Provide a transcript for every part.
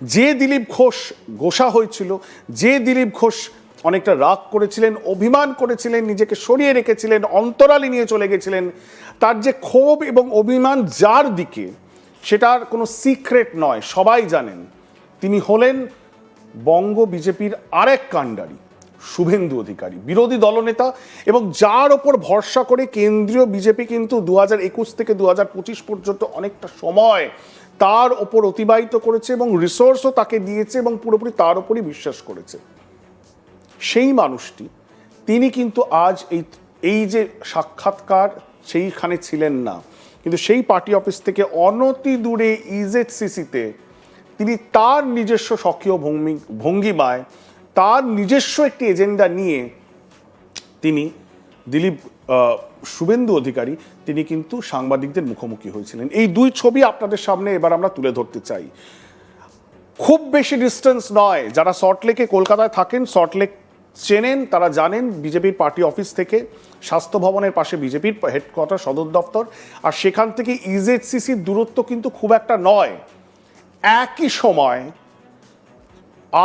যে দিলীপ ঘোষ গোসা হয়েছিল, যে দিলীপ ঘোষ অনেকটা রাগ করেছিলেন, অভিমান করেছিলেন, নিজেকে সরিয়ে রেখেছিলেন, অন্তরালে নিয়ে চলে গেছিলেন, তার যে ক্ষোভ এবং অভিমান যার দিকে, সেটার কোনো সিক্রেট নয়, সবাই জানেন। তিনি হলেন বঙ্গ বিজেপির আরেক কাণ্ডারি, শুভেন্দু অধিকারী, বিরোধী দলনেতা এবং যার ওপর ভরসা করে কেন্দ্রীয় বিজেপি কিন্তু দু একুশ থেকে দু পঁচিশ পর্যন্ত অনেকটা সময় তার ওপর অতিবাহিত করেছে এবং রিসোর্সও তাকে দিয়েছে এবং পুরোপুরি তার ওপরই বিশ্বাস করেছে। সেই মানুষটি, তিনি কিন্তু আজ এই এই যে সাক্ষাৎকার, সেইখানে ছিলেন না। কিন্তু সেই পার্টি অফিস থেকে অনতি দূরে ইজেডসিসিতে তিনি তার নিজস্ব স্বকীয় ভঙ্গি ভঙ্গিমায় তার নিজস্ব একটি এজেন্ডা নিয়ে তিনি দিলীপ শুভেন্দু অধিকারী, তিনি কিন্তু সাংবাদিকদের মুখোমুখি হয়েছিলেন। এই দুই ছবি আপনাদের সামনে এবার আমরা তুলে ধরতে চাই। খুব বেশি ডিস্টেন্স নয়। যারা সল্টলেকে কলকাতায় থাকেন সল্টলেক চেনেন, তারা জানেন বিজেপির পার্টি অফিস থেকে স্বাস্থ্য ভবনের পাশে বিজেপির হেডকোয়ার্টার সদর দপ্তর। আর সেখান থেকে ইজেডসিসির দূরত্ব কিন্তু খুব একটা নয়। একই সময়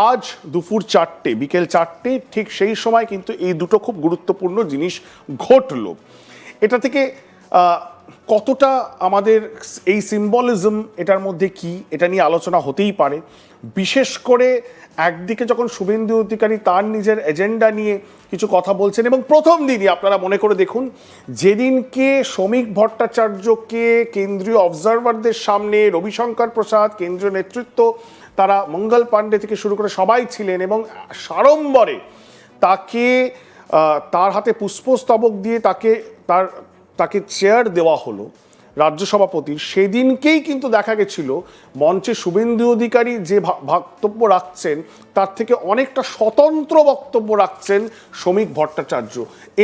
আজ দুপুর চারটে, বিকেল চারটে, ঠিক সেই সময় কিন্তু এই দুটো খুব গুরুত্বপূর্ণ জিনিস ঘটল। এটা থেকে কতটা আমাদের এই সিম্বলিজম এটার মধ্যে কি, এটা নিয়ে আলোচনা হতেই পারে। বিশেষ করে একদিকে যখন শুভেন্দু অধিকারী তার নিজের এজেন্ডা নিয়ে কিছু কথা বলছেন এবং প্রথম দিনই আপনারা মনে করে দেখুন, যেদিনকে শ্রমিক ভট্টাচার্যকে কেন্দ্রীয় অবজারভারদের সামনে রবিশঙ্কর প্রসাদ, কেন্দ্রীয় নেতৃত্ব তারা মঙ্গল পাণ্ডে থেকে শুরু করে সবাই ছিলেন এবং সাড়ম্বরে তাকে তার হাতে পুষ্পস্তবক দিয়ে তাকে, তার, তাকে চেয়ার দেওয়া হলো রাজ্য সভাপতির। সেদিনকেই কিন্তু দেখা গেছিল, মঞ্চে শুভেন্দু অধিকারী যে বক্তব্য রাখছেন, তার থেকে অনেকটা স্বতন্ত্র বক্তব্য রাখছেন শ্রমিক ভট্টাচার্য।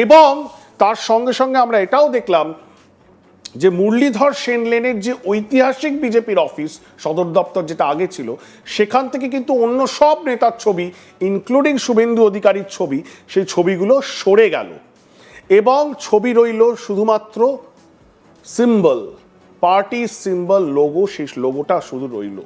এবং তার সঙ্গে সঙ্গে আমরা এটাও দেখলাম যে মুরলীধর সেন লেনের যে ঐতিহাসিক বিজেপির অফিস, সদর দপ্তর যেটা আগে ছিল, সেখান থেকে কিন্তু অন্য সব নেতার ছবি ইনক্লুডিং শুভেন্দু অধিকারীর ছবি, সেই ছবিগুলো সরে গেল। এবং ছবি রইল শুধুমাত্র সিম্বল পার্টি সিম্বল লোগো সেই লোগোটা শুধু রইল।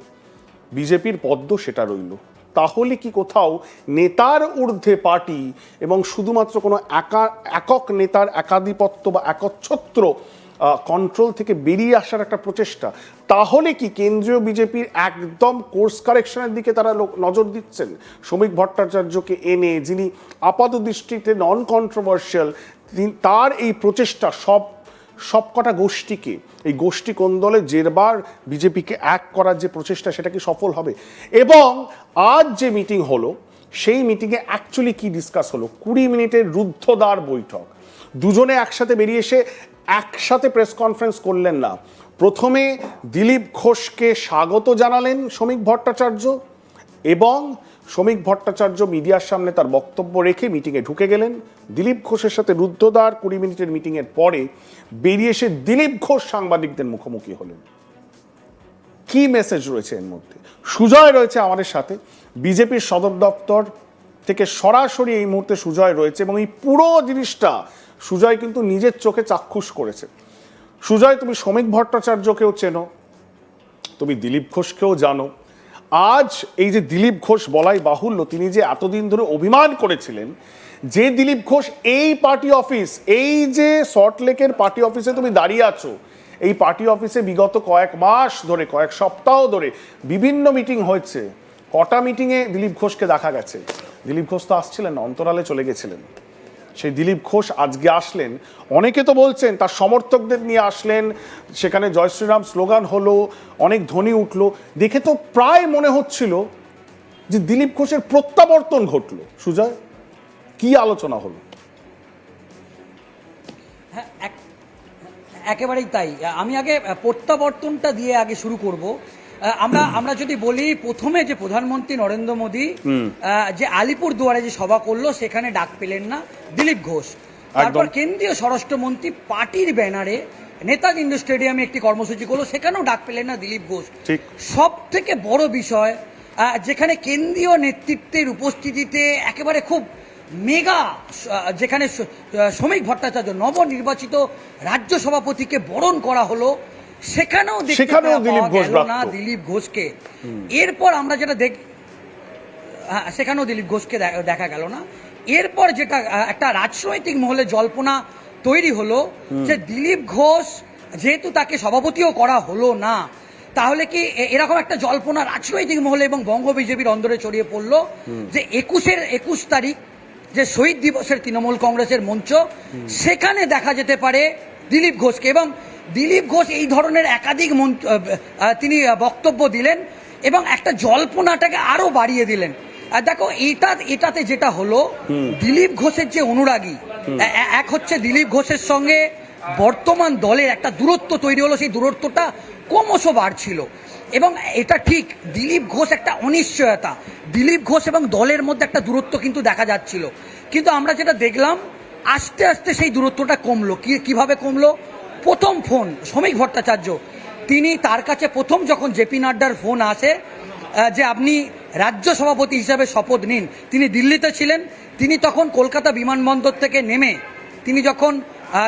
বিজেপির পদ্ম সেটা রইল। তাহলে কি কোথাও নেতার ঊর্ধ্বে পার্টি এবং শুধুমাত্র কোনো একা, একক নেতার একাধিপত্য বা একচ্ছত্র কন্ট্রোল থেকে বেরিয়ে আসার একটা প্রচেষ্টা। তাহলে কি কেন্দ্রীয় বিজেপির একদম কোর্স কারেকশনের দিকে তারা নজর দিচ্ছেন? শ্রমিক ভট্টাচার্যকে এনে, যিনি আপাত দৃষ্টিতে নন কন্ট্রোভার্সিয়াল তার এই প্রচেষ্টা সব সবকটা গোষ্ঠীকে, এই গোষ্ঠী কোন কোন্দলে জেরবার বিজেপিকে এক করার যে প্রচেষ্টা, সেটা কি সফল হবে? এবং আজ যে মিটিং হলো, সেই মিটিংয়ে অ্যাকচুয়ালি কি ডিসকাস হলো? কুড়ি মিনিটের রুদ্ধদ্বার বৈঠক। দুজনে একসাথে বেরিয়ে এসে একসাথে প্রেস কনফারেন্স করলেন না। প্রথমে দিলীপ ঘোষকে স্বাগত জানালেন শ্রমিক ভট্টাচার্য এবং শ্রমিক ভট্টাচার্য মিডিয়ার সামনে তার বক্তব্য রেখে মিটিংয়ে ঢুকে গেলেন। দিলীপ ঘোষের সাথে রুদ্ধদ্বার কুড়ি মিনিটের মিটিংয়ের পরে বেরিয়ে এসে দিলীপ ঘোষ সাংবাদিকদের মুখোমুখি হলেন। কি মেসেজ রয়েছে এর মধ্যে? সুজয় রয়েছে আমাদের সাথে। বিজেপির সদর দপ্তর থেকে সরাসরি এই মুহূর্তে সুজয় রয়েছে এবং এই পুরো জিনিসটা সুজয় কিন্তু নিজের চোখে চাক্ষুষ করেছে। সুজয়, তুমি শ্রমিক ভট্টাচার্যকেও চেনো, তুমি দিলীপ ঘোষকেও জানো। আজ এই যে দিলীপ ঘোষ বলাই বাহুল্য, তিনি যে এতদিন ধরে অভিমান করেছিলেন, যে দিলীপ ঘোষ এই পার্টি অফিস, এই যে সল্টলেকের পার্টি অফিসে তুমি দাঁড়িয়ে আছো, এই পার্টি অফিসে বিগত কয়েক মাস ধরে, কয়েক সপ্তাহ ধরে বিভিন্ন মিটিং হয়েছে। কটা মিটিংয়ে দিলীপ ঘোষকে দেখা গেছে? দিলীপ ঘোষ তো আসছিলেন অন্তরালে চলে গেছিলেন। সেই দিলীপ ঘোষ আজকে আসলেন। অনেকে তো বলছেন তার সমর্থকদের নিয়ে আসলেন, সেখানে জয় শ্রীরাম স্লোগান হলো, অনেক ধ্বনি উঠল। দেখে তো প্রায় মনে হচ্ছিল যে দিলীপ ঘোষের প্রত্যাবর্তন ঘটলো। সুজয়, কি আলোচনা হলো? হ্যাঁ এক- একেবারেই তাই। আমি আগে প্রত্যাবর্তনটা দিয়ে আগে শুরু করব। আমরা আমরা যদি বলি প্রথমে যে প্রধানমন্ত্রী নরেন্দ্র মোদী যে আলিপুর দুয়ারে যে সভা করল সেখানে ডাক পেলেন না দিলীপ ঘোষ। তারপর কেন্দ্রীয় স্বরাষ্ট্রমন্ত্রী পার্টির ব্যানারে নেতাজি ইন্ডোর স্টেডিয়ামে একটি কর্মসূচি করল সেখানেও ডাক পেলেন না দিলীপ ঘোষ। সব থেকে বড় বিষয় যেখানে কেন্দ্রীয় নেতৃত্বের উপস্থিতিতে একেবারে খুব মেগা যেখানে শ্রমিক ভট্টাচার্য নবনির্বাচিত রাজ্য সভাপতিকে বরণ করা হলো সেখানেও সেখানেও দিলীপ ঘোষ না দিলীপ ঘোষকে। এরপর আমরা যেটা দেখ হ্যাঁ, সেখানেও দিলীপ ঘোষকে দেখা গেল না। এরপর যেটা একটা রাজনৈতিক মহলে জল্পনা তৈরি হলো যে দিলীপ ঘোষ যেহেতু তাকে সভাপতিও করা হলো না তাহলে কি এরকম একটা জল্পনা রাজনৈতিক মহলে এবং বঙ্গ বিজেপির অন্দরে ছড়িয়ে পড়ল যে একুশের একুশ তারিখ যে শহীদ দিবসের তৃণমূল কংগ্রেসের মঞ্চ সেখানে দেখা যেতে পারে দিলীপ ঘোষকে এবং দিলীপ ঘোষ এই ধরনের একাধিক তিনি বক্তব্য দিলেন এবং একটা জল্পনাটাকে আরও বাড়িয়ে দিলেন। আর দেখো এটা এটাতে যেটা হলো দিলীপ ঘোষের যে অনুরাগী এক হচ্ছে দিলীপ ঘোষের সঙ্গে বর্তমান দলের একটা দূরত্ব তৈরি হলো সেই দূরত্বটা ক্রমশ বাড়ছিল। এবং এটা ঠিক দিলীপ ঘোষ একটা অনিশ্চয়তা। দিলীপ ঘোষ এবং দলের মধ্যে একটা দূরত্ব কিন্তু দেখা যাচ্ছিল। কিন্তু আমরা যেটা দেখলাম আস্তে আস্তে সেই দূরত্বটা কমলো। কি কীভাবে কমলো? প্রথম ফোন, শ্রমিক ভট্টাচার্য। তিনি তার কাছে প্রথম যখন জেপি নাড্ডার ফোন আসে যে আপনি রাজ্য সভাপতি হিসাবে শপথ নিন, তিনি দিল্লিতে ছিলেন, তিনি তখন কলকাতা বিমানবন্দর থেকে নেমে, তিনি যখন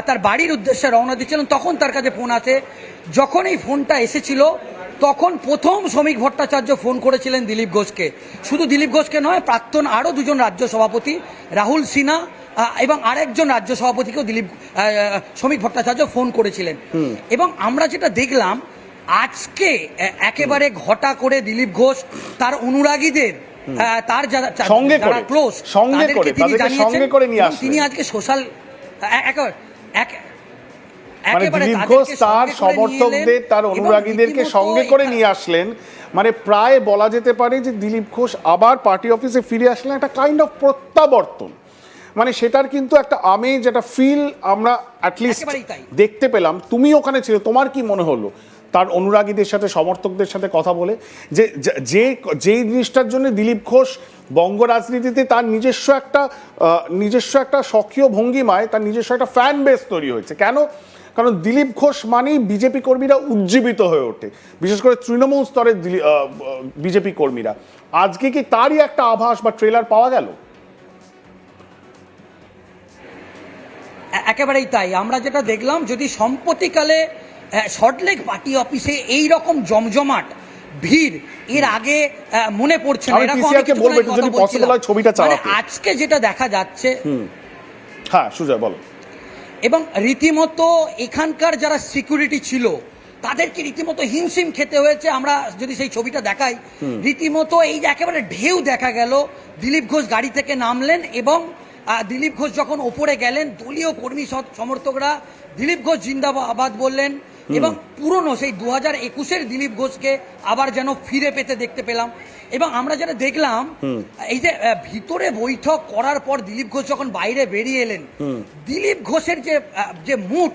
তার বাড়ির উদ্দেশ্যে রওনা দিচ্ছিলেন, তখন তার কাছে ফোন আসে। যখন এই ফোনটা এসেছিল, তখন প্রথম শ্রমিক ভট্টাচার্য ফোন করেছিলেন দিলীপ ঘোষকে। শুধু দিলীপ ঘোষকে নয়, প্রাক্তন আরও দুজন রাজ্য সভাপতি, রাহুল সিনহা এবং আরেকজন রাজ্য সভাপতিকেও দিলীপ শ্রমিক ভট্টাচার্য ফোন করেছিলেন। এবং আমরা যেটা দেখলাম আজকে একেবারে ঘটা করে দিলীপ ঘোষ তার অনুরাগীদের তার যারা সঙ্গে যারা ক্লোজ তাদেরকে সঙ্গে করে তিনি আজকে সোশ্যাল মানে ঘোষ তার সমর্থকদের তার অনুরাগীদেরকে সঙ্গে করে নিয়ে আসলেন। মানে প্রায় বলা যেতে পারে যে দিলীপ ঘোষ আবার পার্টি অফিসে ফিরে আসলেন একটা কাইন্ড অফ প্রত্যাবর্তন। মানে সেটার কিন্তু একটা আমেজ একটা ফিল আমরা অ্যাটলিস্ট। দেখতে পেলাম। তুমি ওখানে ছিলে তোমার কি মনে হলো? তার অনুরাগীদের সাথে সমর্থকদের সাথে কথা বলে যে যে- যে যেই জিনিসটার জন্য দিলীপ ঘোষ বঙ্গ রাজনীতিতে তার নিজস্ব একটা নিজস্ব একটা সক্রিয় ভঙ্গিমায় তার নিজস্ব একটা ফ্যান বেস তৈরি হয়েছে। কেন? কারণ দিলীপ ঘোষ মানেই বিজেপি কর্মীরা উজ্জীবিত হয়ে ওঠে। বিশেষ করে তৃণমূল স্তরের বিজেপি কর্মীরা। আজকে কি তারই একটা আভাস বা ট্রেলার পাওয়া গেল? একেবারেই তাই। আমরা যেটা দেখলাম যদি সম্প্রতিকালে সল্টলেক পার্টি অফিসে এই রকম জমজমাট ভিড় এর আগে মনে পড়ছে হয় মানে আজকে যেটা দেখা যাচ্ছে হ্যাঁ সুজয় বলো। এবং রীতিমতো এখানকার যারা সিকিউরিটি ছিল তাদেরকে রীতিমতো হিমশিম খেতে হয়েছে? আমরা যদি সেই ছবিটা দেখাই রীতিমতো এই যে একেবারে ঢেউ দেখা গেল দিলীপ ঘোষ গাড়ি থেকে নামলেন এবং দিলীপ ঘোষ যখন ওপরে গেলেন দলীয় কর্মী সমর্থকরা দিলীপ ঘোষ জিন্দাবাদ বললেন এবং পুরনো সেই দু হাজার একুশের দিলীপ ঘোষকে আবার যেন ফিরে পেতে দেখতে পেলাম। এবং আমরা যেটা দেখলাম এই যে ভিতরে বৈঠক করার পর দিলীপ ঘোষ যখন বাইরে বেরিয়ে এলেন দিলীপ ঘোষের যে যে মুড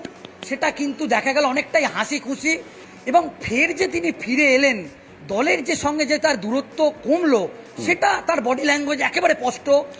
সেটা কিন্তু দেখা গেল অনেকটাই হাসি খুশি এবং ফের যে তিনি ফিরে এলেন দলের যে সঙ্গে যে তার দূরত্ব কমলো সেটা তার বডি ল্যাঙ্গুয়েজ একেবারে স্পষ্ট।